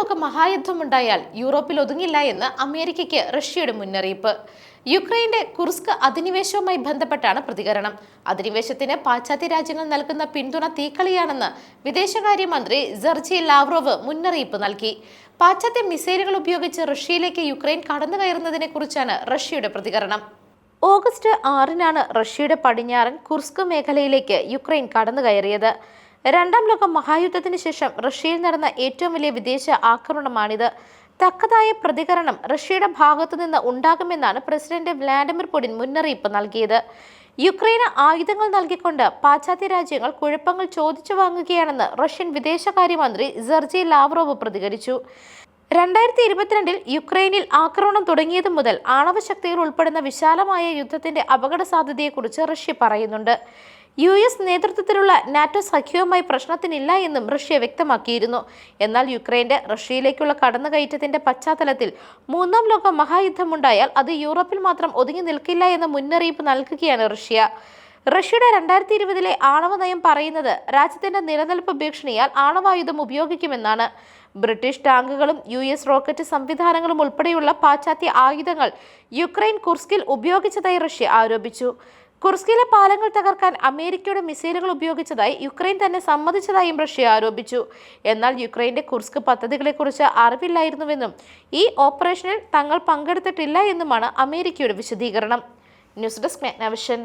ലോക മഹായുദ്ധമുണ്ടായാൽ യൂറോപ്പിൽ ഒതുങ്ങില്ല എന്ന് അമേരിക്കയ്ക്ക് റഷ്യയുടെ മുന്നറിയിപ്പ്. യുക്രൈന്റെ കുർസ്ക് അധിനിവേശവുമായി ബന്ധപ്പെട്ടാണ് പ്രതികരണം. അധിനിവേശത്തിന് പാശ്ചാത്യ രാജ്യങ്ങൾ നൽകുന്ന പിന്തുണ തീക്കളിയാണെന്ന് വിദേശകാര്യമന്ത്രി ജെർജി ലാവ്റോവ് മുന്നറിയിപ്പ് നൽകി. പാശ്ചാത്യ മിസൈലുകൾ ഉപയോഗിച്ച് റഷ്യയിലേക്ക് യുക്രൈൻ കടന്നു കയറുന്നതിനെ കുറിച്ചാണ് റഷ്യയുടെ പ്രതികരണം. ഓഗസ്റ്റ് ആറിനാണ് റഷ്യയുടെ പടിഞ്ഞാറൻ കുർസ്ക് മേഖലയിലേക്ക് യുക്രൈൻ കടന്നു കയറിയത് രണ്ടാം ലോക മഹായുദ്ധത്തിന് ശേഷം റഷ്യയിൽ നടന്ന ഏറ്റവും വലിയ വിദേശ ആക്രമണമാണിത്. തക്കതായ പ്രതികരണം റഷ്യയുടെ ഭാഗത്തു നിന്ന് ഉണ്ടാകുമെന്നാണ് പ്രസിഡന്റ് വ്ലാഡിമിർ പുടിൻ മുന്നറിയിപ്പ് നൽകിയത്. യുക്രൈന് ആയുധങ്ങൾ നൽകിക്കൊണ്ട് പാശ്ചാത്യ രാജ്യങ്ങൾ കുഴപ്പങ്ങൾ ചോദിച്ചു വാങ്ങുകയാണെന്ന് റഷ്യൻ വിദേശകാര്യമന്ത്രി സെർജി ലാവ്റോവ് പ്രതികരിച്ചു. രണ്ടായിരത്തി ഇരുപത്തിരണ്ടിൽ യുക്രൈനിൽ ആക്രമണം തുടങ്ങിയത് മുതൽ ആണവശക്തികൾ ഉൾപ്പെടുന്ന വിശാലമായ യുദ്ധത്തിന്റെ അപകട സാധ്യതയെക്കുറിച്ച് റഷ്യ പറയുന്നുണ്ട്. യു എസ് നേതൃത്വത്തിലുള്ള നാറ്റോ സഖ്യവുമായി പ്രശ്നത്തിനില്ല എന്നും റഷ്യ വ്യക്തമാക്കിയിരുന്നു. എന്നാൽ യുക്രൈന്റെ റഷ്യയിലേക്കുള്ള കടന്നുകയറ്റത്തിന്റെ പശ്ചാത്തലത്തിൽ മൂന്നാം ലോക മഹായുദ്ധമുണ്ടായാൽ അത് യൂറോപ്പിൽ മാത്രം ഒതുങ്ങി നിൽക്കില്ല എന്ന മുന്നറിയിപ്പ് നൽകുകയാണ് റഷ്യ. റഷ്യയുടെ രണ്ടായിരത്തി ഇരുപതിലെ ആണവ നയം പറയുന്നത് രാജ്യത്തിന്റെ നിലനിൽപ്പ് ഭീഷണിയാൽ ആണവായുധം ഉപയോഗിക്കുമെന്നാണ്. ബ്രിട്ടീഷ് ടാങ്കുകളും യു എസ് റോക്കറ്റ് സംവിധാനങ്ങളും ഉൾപ്പെടെയുള്ള പാശ്ചാത്യ ആയുധങ്ങൾ യുക്രൈൻ കുർസ്കിൽ ഉപയോഗിച്ചതായി റഷ്യ ആരോപിച്ചു. കുർസ്കിലെ പാലങ്ങൾ തകർക്കാൻ അമേരിക്കയുടെ മിസൈലുകൾ ഉപയോഗിച്ചതായി യുക്രൈൻ തന്നെ സമ്മതിച്ചതായും റഷ്യ ആരോപിച്ചു. എന്നാൽ യുക്രൈന്റെ കുർസ്ക് പദ്ധതികളെക്കുറിച്ച് അറിവില്ലായിരുന്നുവെന്നും ഈ ഓപ്പറേഷനിൽ തങ്ങൾ പങ്കെടുത്തിട്ടില്ല എന്നുമാണ് അമേരിക്കയുടെ വിശദീകരണം. News desk Magnavision.